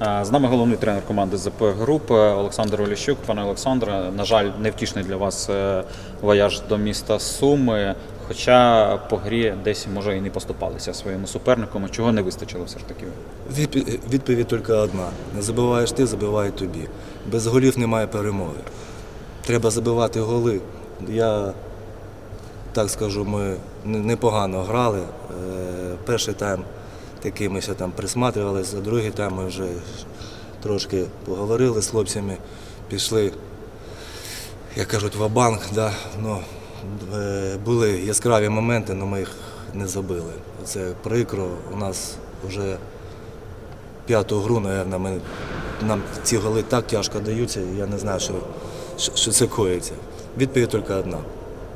З нами головний тренер команди ЗП Груп е, Олександр Оліщук. Пане Олександре, на жаль, невтішний для вас е, вояж до міста Суми. Хоча по грі десь може і не поступалися своєму супернику. Чого не вистачило все ж таки? Відповідь тільки одна. Не забиваєш ти, забиває тобі. Без голів немає перемоги. Треба забивати голи. Я так скажу, ми непогано грали. Е, Перший тайм такий ми ще там присматривалися, а другий тайм ми вже трошки поговорили з хлопцями, пішли, як кажуть, ва-банк. Да? Ну, е, були яскраві моменти, але ми їх не забили. Це прикро. У нас вже п'яту гру, мабуть, ми, нам ці голи так тяжко даються, я не знаю, що, що, що це коїться. Відповідь тільки одна.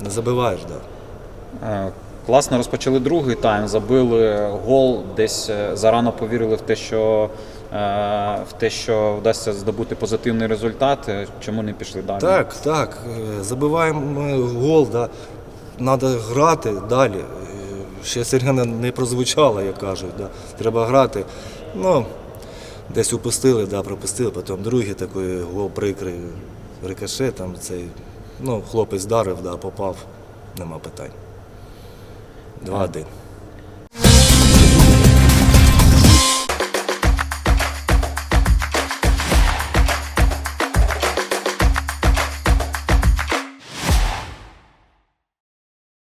Не забиваєш, так. Да. Класно розпочали другий тайм, забили гол, десь е, зарано повірили в те, що е, в те, що вдасться здобути позитивний результат. Е, Чому не пішли далі? Так, так. Забиваємо гол, да. треба грати далі. Ще сирена не прозвучала, як кажуть. Да. Треба грати. Ну, десь упустили, да, пропустили, потім другий такий гол прикрий рикошет, там цей, ну, хлопець дарив, да, попав, нема питань. 2-1.